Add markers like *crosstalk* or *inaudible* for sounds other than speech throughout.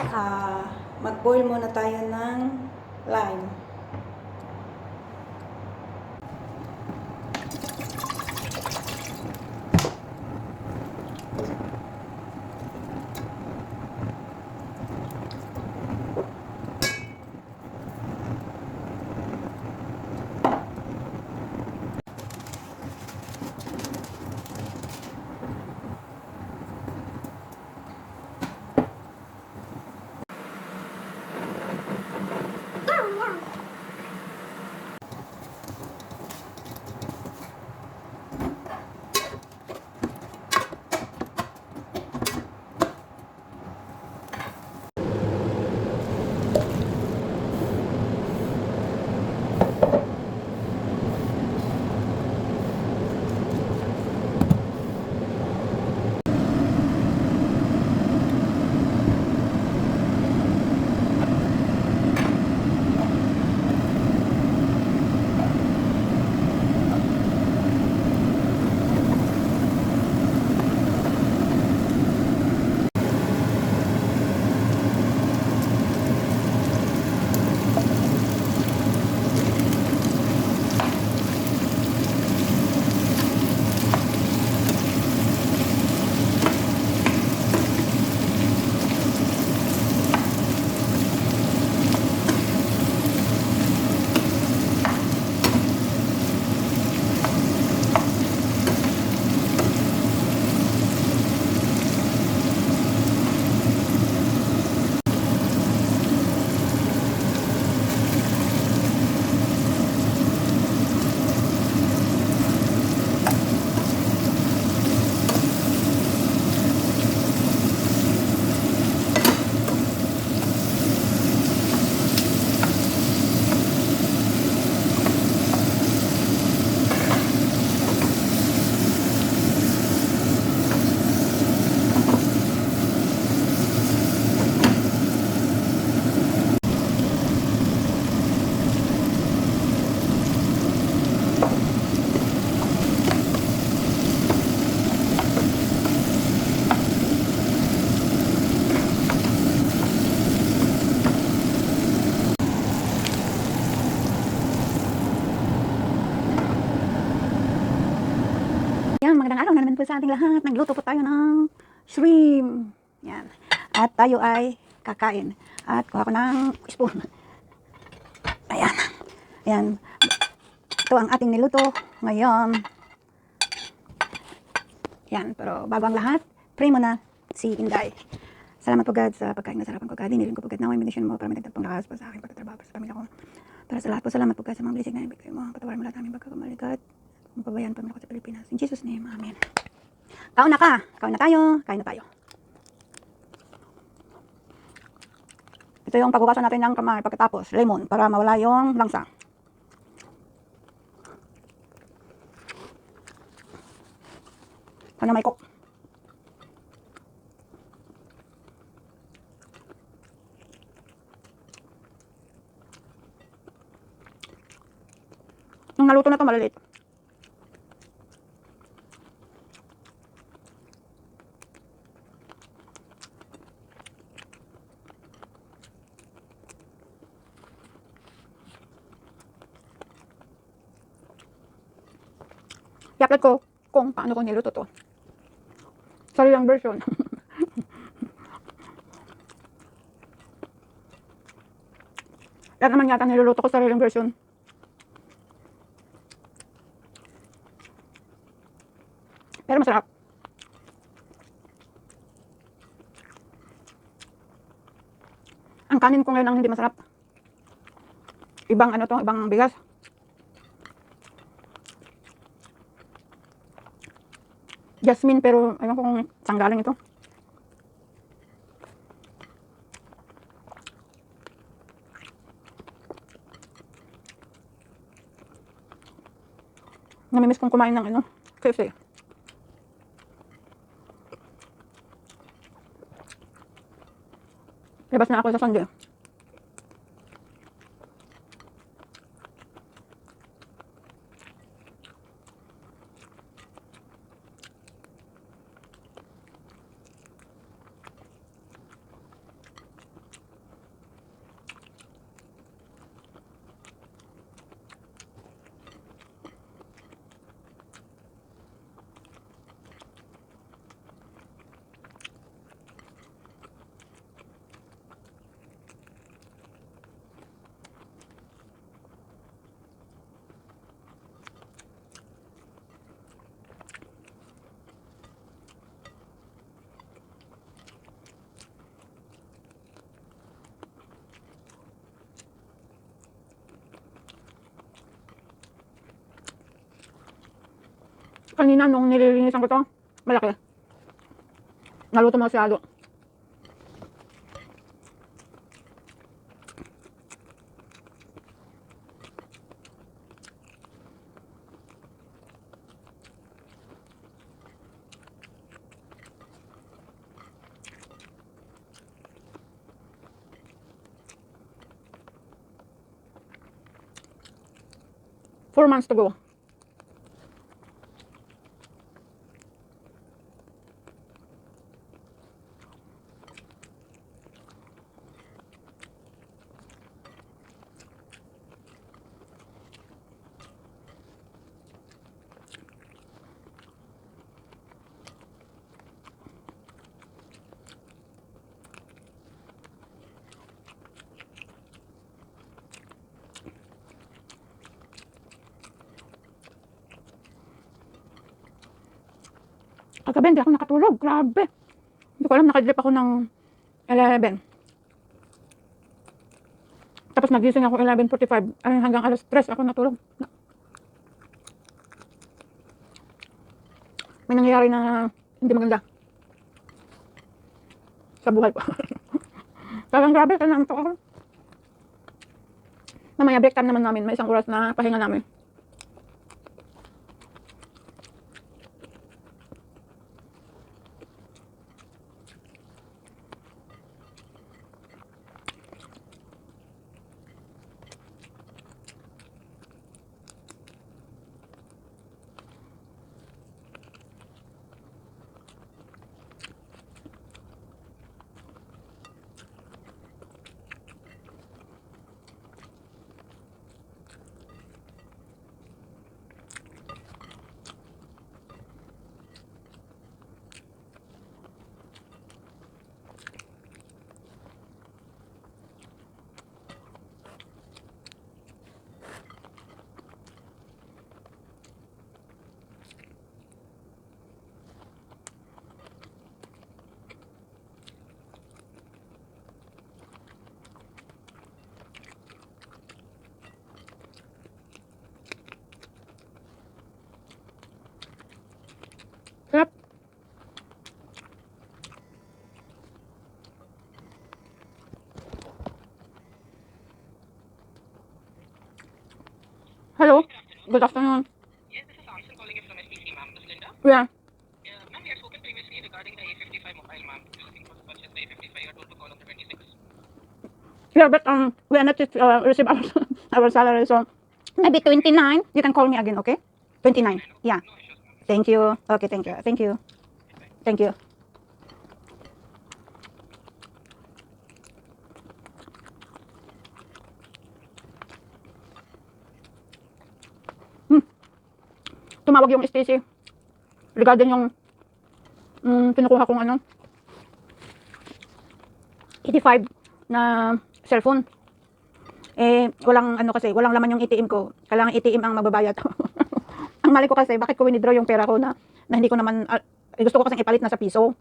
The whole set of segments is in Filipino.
Tsaka, mag-boil muna tayo ng lime. Po sa ating lahat. Nagluto po tayo ng shrimp. Yan. At tayo ay kakain. At kuha ko ng spoon. Ayan. Ayan. Ito ang ating niluto ngayon. Yan. Pero bago ang lahat, pray mo na si Inday. Salamat po God sa pagkain na sarapan ko God. Inirin ko po God na ang benediction mo para may dagdag pang lakas pa sa akin pagtatrabaho sa pamilya ko. Para sa lahat po, salamat po God sa mga blessing na ibigay mo. Patawarin mo lahat aming pagkakamali God. Mapabayaan pa ako sa Pilipinas. In Jesus name, Amen. Kaon na ka. Kaon na tayo. Kain na tayo. Ito yung paghugasan natin ng kamay pagkatapos. Lemon para mawala yung langsa. Sana may coke. Nung naluto na to maliliit. I-upload ko kung paano ko niluto to. Sarilang version. *laughs* Lahat naman yata niluluto ko sariling version. Pero masarap. Ang kanin ko ngayon ang hindi masarap. Ibang ano to, ibang bigas. Jasmine pero ayun kung saan galing ito. Namimiss kong kumain ng ano, KFC. Labas na ako sa Sunday. Kanina nung nililinisan ko to, malaki. Naluto masyado. Four months to go. Kagabi, hindi ako nakatulog. Grabe. Hindi ko alam, nakadrip ako ng 11. Tapos nagising ako 11.45. Ay, hanggang alas 3 ako natulog. Na- May nangyayari na hindi maganda. Sa buhay ko. *laughs* Parang grabe, kaya nantok ako. Mamaya break time naman namin. May isang oras na pahinga namin. Good afternoon. Yes, this is calling you from SPC, ma'am. This is Linda. Yeah. Yeah, ma'am, we had spoken previously regarding the A55 mobile, ma'am. You're looking for to purchase the A55. You're told to call on the 26th. Yeah, but um, we are not uh, receive our, *laughs* our salary, so maybe 29. You can call me again, okay? 29. Yeah. No issues, ma'am. Thank you. Okay, thank you. Thank you. Thank you. Tumawag yung Stacy regarding yung mm, kinukuha kong ano 85 na cellphone. Eh, walang ano kasi, walang laman yung ATM ko. Kailangan ATM ang magbabayad. *laughs* ang mali ko kasi, bakit ko winidraw yung pera ko na, na hindi ko naman, eh, gusto ko kasi ipalit na sa piso.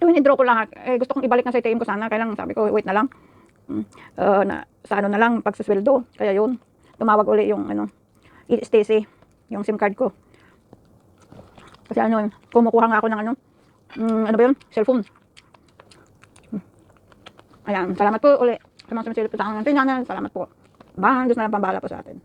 Eh, winidraw ko lahat. Eh, gusto kong ibalik na sa ATM ko sana. Kaya lang sabi ko, wait na lang. Ah, na, sa ano na lang, pagsasweldo. Kaya yun, tumawag uli yung ano, Stacy, yung SIM card ko. Kasi ano, kumukuha nga ako ng ano, mm, ano ba yun? Cellphone. Ayan, salamat po uli sa mga sumisilip sa akin ng tinyanan. Salamat po. Bye, Diyos na lang pambala po sa atin.